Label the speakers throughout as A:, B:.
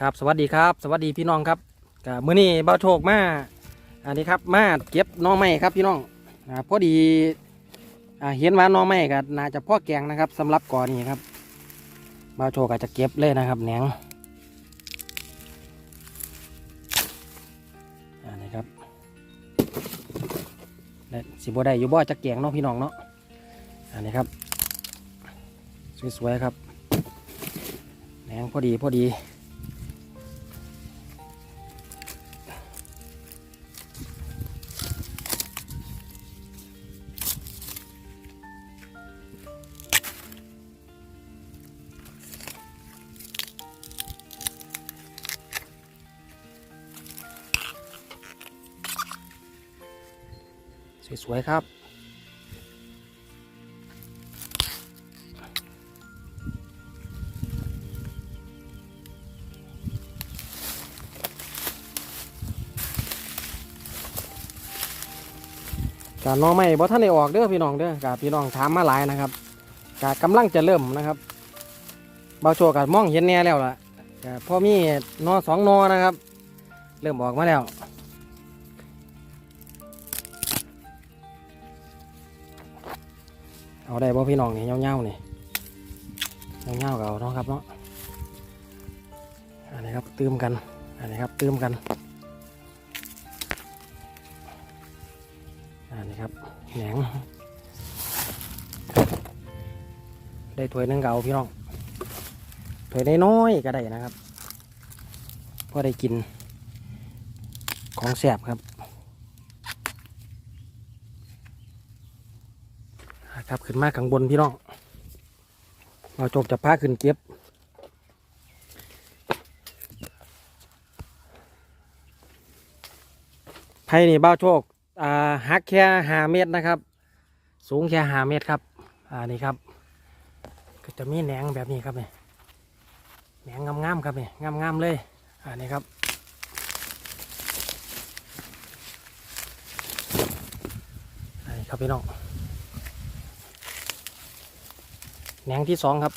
A: ครับสวัสดีครับ สวัสดีพี่น้องครับกับมื้อนี้เบาโชคมาอันนี้ครับมาเก็บน้องไม้ครับพี่น้องพอดีเห็นว่าน้องไม้ก็น่าจะพ่อแกงนะครับสำหรับก่อนนี้ครับเบาโชคอาจจะเก็บเลยนะครับแหนงอันนี้ครับและสิบ่ได้อยู่บ่อจะแกงเนาะพี่น้องเนาะอันนี้ครับสวยๆครับแหนงพอดีพอดี สวยๆครับ กาน้องไม่บ่ท่านได้ออกเด้อพี่น้องเด้อกาพี่น้องถามมาหลายนะครับ กากำลังจะเริ่มนะครับเบาโชว์กมองเห็นแน่แล้วล่ะกพอมีนอสองนอนะครับ เริ่มออกมาแล้ว เอาได้บ่พี่น้องนี่เงาๆนี่เงาๆก็เอาเนาะครับเนาะอันนี้ครับเตืมกันอันนี้ครับเตืมกันอันนี้ครับแหนงได้ถ้วยนึงเก็เอาพี่น้องถ้วยน้อยๆก็ได้นะครับพอได้กินของแสบครับ ครับขึ้นมาข้างบนพี่น้องเราจบจะพาขึ้นเก็บไผ่นี่เบ้าโชคอ่าหักแค่หาเมตรนะครับ สูงแค่หาเมตรครับอ่านี่ครับ ก็จะมีแหนงแบบนี้ครับเนี่ยแหนงงามๆครับเนี่ยงามๆเลยอ่านี่ครับอันนี้ครับพี่น้อง แหนงที่สองครับ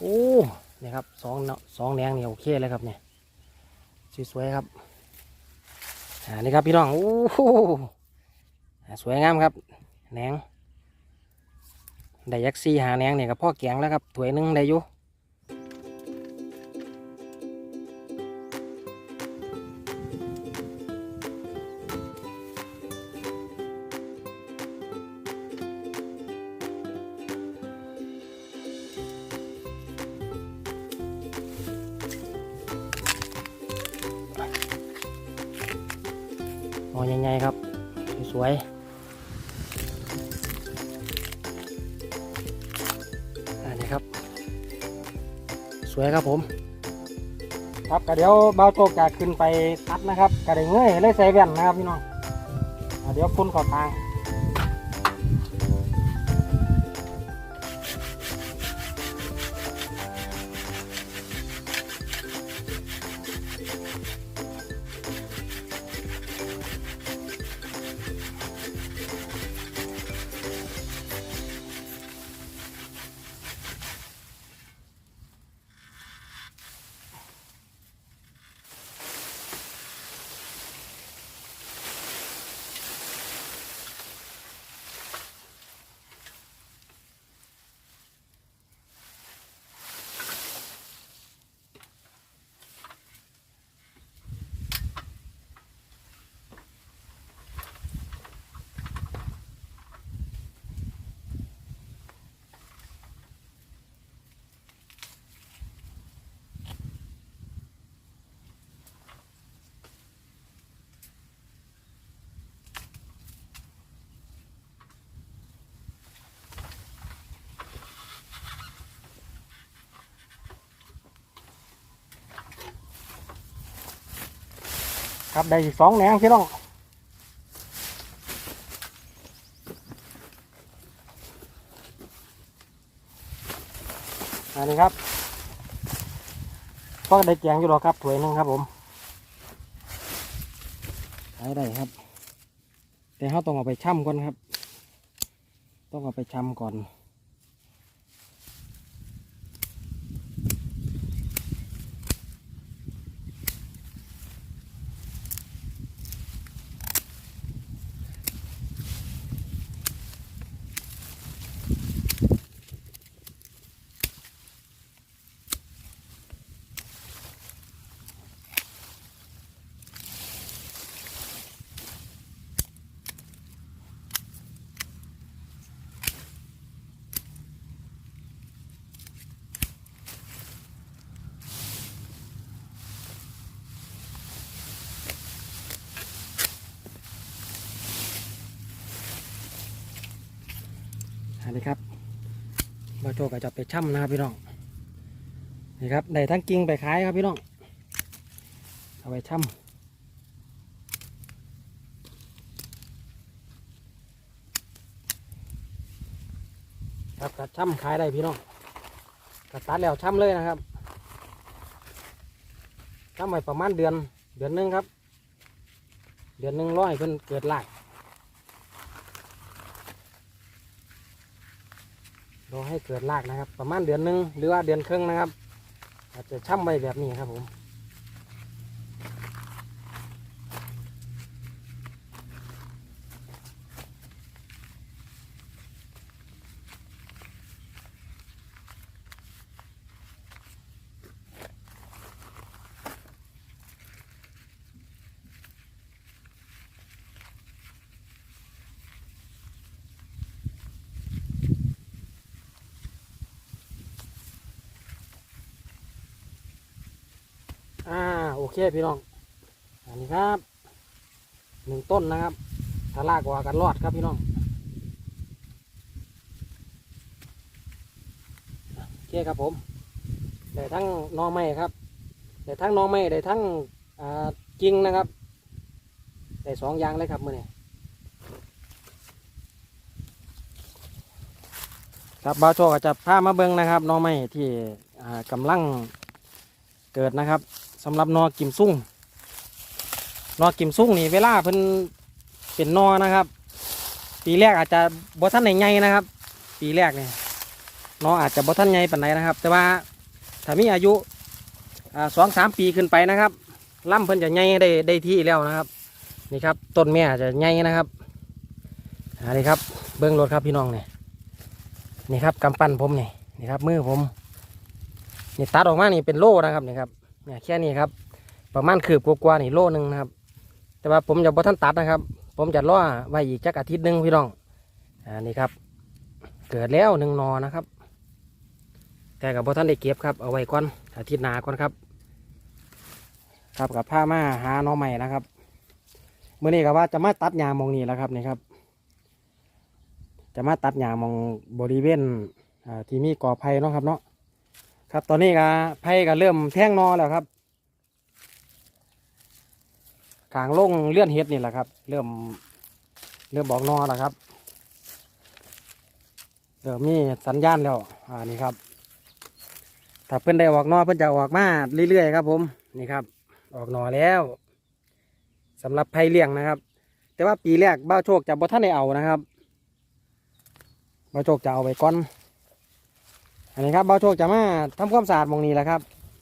A: โอ้นี่ครับสองสองแหนงเนี่ยโอเคเลยครับเนี่ยสวยๆครับอ่านี่ครับพี่น้องโอ้โหสวยงามครับแหนงได้ยักษ์ซีหาแหนงเนี่ยกับพ่อแกงแล้วครับถวยนึงได้อยู่ หอใหญ่ๆครับ สวยๆอันนี้ครับ สวยครับผม ครับก็เดี๋ยวเบาโตกจะขึ้นไปตัดนะครับก็ได้เงยเลยใส่แว่นนะครับพี่น้องเดี๋ยวคุณขอทาง ครับได้อีกสองแหนงพี่น้องอันนี้ครับก็ได้แกงอยู่หรอครับถ้วยหนึงครับผมใช้ได้ครับ แต่เขาต้องเอาไปช่ำก่อนครับ ต้องเอาไปช่ำก่อน อันนี้ครับาโจก็จะไปช่ำนะครับพี่น้องนี่ครับได้ทั้งกิ่งไปขายครับพี่น้องเอาไปช่ำครับกัดช่ำขายได้พี่น้องกัดตัดแล้วช่ำเลยนะครับช่ำไว้ประมาณเดือนเดือนหนึงครับ เดือนหนึ่งร้อยเพิ่นเกิดหลาก รอให้เกิดรากนะครับ ประมาณเดือนหนึ่งหรือว่าเดือนครึ่งนะครับ อาจจะช่ำไว้แบบนี้ครับผมอ่าโอ เคพี่น้อง อันนี้ครับหนึ่งต้นนะครับถ้าลากกว่ากันรอดครับพี่น้องโอเคครับผมได้ทั้งนอไม้ครับได้ทั้งนอไม้ได้ทั้งอ่าจริงนะครับได้สองอย่างเลยครับมื่อนี้ครับบาโชก็จะพามาเบิ้งนะครับนอไม้ที่กำลังเกิดนะครับ สำหรับนอกิมซุ่งนอกิมซุ่งนี่เวลาเพิ่นเป็นนอนะครับ ปีแรกอาจจะบ่ท่านใหญ่ๆนะครับ ปีแรกเนี่ยนออาจจะบ่ท่านใหญ่ปานใดนะครับ แต่ว่าถ้ามีอายุสองสามปีขึ้นไปนะครับล่ำเพิ่นจะใหญ่ได้ได้ที่แล้วนะครับ นี่ครับต้นแม่จะใหญ่นะครับอันนี้ครับเบิ้องรถครับพี่น้องเนี่ยนี่ครับกำปั้นผมนี่นี่ครับมือผมนี่ตัดออกมานี่เป็นโล่นะครับนี่ครับ เนี่ยแค่นี้ครับ ประมาณคืบกว่าๆนี่โลหนึ่งนะครับ แต่ว่าผมจะบ่ท่านตัดนะครับ ผมจะล่อไว้อีกจักอาทิตย์หนึ่งพี่น้องอ่านี่ครับ เกิดแล้วหนึ่งนอนะครับ แต่กับบ่ท่านได้เก็บครับเอาไว้ก่อนอาทิตย์หน้าก่อนครับ ครับกับผ้ามาหาน่อใหม่นะครับเมื่อนี้ก็ว่าจะมาตัดหญ้ามองนี่แล้วครับนี่ครับ จะมาตัดหญ้ามองบริเวณที่มีกอไผ่เนาะครับเนาะ ครับตอนนี้ก็ไผ่ก็เริ่มแท่งนอแล้วครับกลางลงเลื่อนเฮ็ดนี่แหละครับ เริ่มเริ่มบอกนอแล้วครับเริ่มมีสัญญาณแล้วอ่านี่ครับถ้าเพิ่อนได้ออกนอเพิ่อนจะออกมาเรื่อยๆครับ ผมนี่ครับ ออกนอแล้วสำหรับไผ่เลี้ยงนะครับ แต่ว่าปีแรกบ้าโชคจะบ่ท่านได้เอานะครับบ้าโชคจะเอาไว้ก่อน อันนี้ครับบ้าโชคจะมาทำความสะอาดมองนี้แหละครับ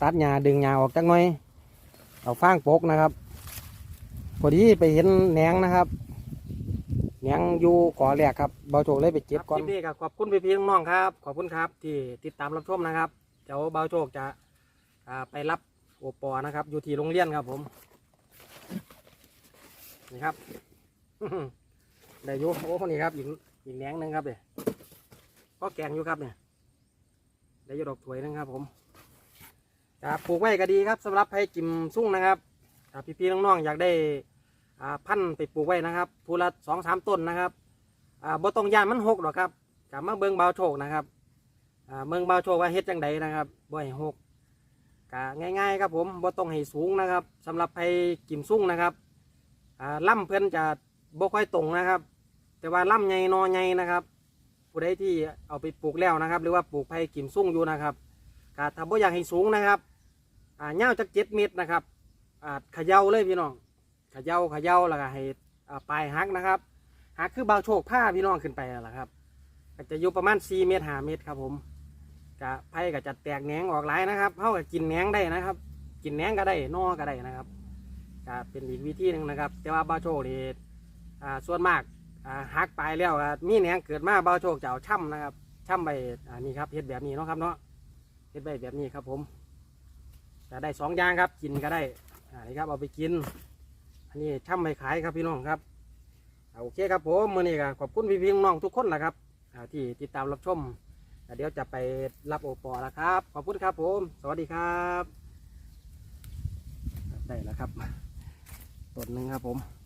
A: ตัดหญ้าดึงหญ้าออกจักหน่อย เอาฟางโปกนะครับ พอดีไปเห็นแหนงนะครับแหนงอยู่ก่อแรกครับบ้าโชคเลยไปเก็บก่อนพี่ครับขอบคุณพี่ๆน้องๆครับ ขอบคุณครับ ที่ติดตามรับชมนะครับเดี๋ยวบ้าโชคจะไปรับโอปอนะครับ อยู่ที่โรงเรียนครับผม นี่ครับได้ยูโอ้นี่ครับอีกอีกแหนงหนึ่งครับเนี่ยก็แกงอยู่ครับเนี่ย ได้ยู่ดอกถวยหนึงครับผมครับปลูกไว้ก็ดีครับสำหรับให้กิมซุ่งนะครับถ้าพี่ๆน้องๆอยากได้พันธุ์ไปปลูกไว้นะครับพูละสองสามต้นนะครับบ่ต้องยานมันหกหรอกครับกลับมาเบิ่งเบาโชคนะครับเบิ่งเบาโชคว่าเฮ็ดจังใดนะครับบ่ให้หกก็ง่ายๆครับผมบ่ต้องให้สูงนะครับสำหรับให้กิมซุ่งนะครับอ่าล่ำเพื่อนจะบ่ค่อยตรงนะครับ แต่ว่าล่ำใหญ่นอใหญ่นะครับ ผู้ใดที่เอาไปปลูกแล้วนะครับ หรือว่าปลูกไผ่กิมซุ่งอยู่นะครับก็ถ้าบ่อยากให้สูงนะครับอ่าเงาจากเจ็ดเมตรนะครับอ่าเขย่าเลยพี่น้องขย่าขย่าแล้วก็ให้อ่าปลายหักนะครับหักคือเบาโชคผ้าพี่น้องขึ้นไปนั่นแหละครับก็จะอยู่ประมาณ4เมตร5เมตรครับผมกะไผ่ก็จะแตกแหนงออกหลายนะครับเท่ากับกินแหนงได้นะครับ กินแหนงก็ได้นอก็ได้นะครับก็เป็นอีกวิธีหนึ่งนะครับ แต่ว่าบ้าโชคนี่ส่วนมาก อ่าหักไปแล้วมีแหนงเกิดมาเบาโชคจะเอาช่ำนะครับช่ำไปอ่านี่ครับเฮ็ดแบบนี้เนาะครับเนาะเฮ็ดไปแบบนี้ครับผมจะได้สองอย่างครับกินก็ได้อ่านี่ครับเอาไปกิน อันนี้ช่ำไปขายครับพี่น้องครับอโอเคครับผมมื่อนี้ก็ขอบคุณพี่ๆน้องทุกคนนะครับที่ติดตามรับชมเดี๋ยวจะไปรับโอปอแล้วครับ ขอบคุณครับผม สวัสดีครับ ได้แล้วครับต้นหนึ่งครับผม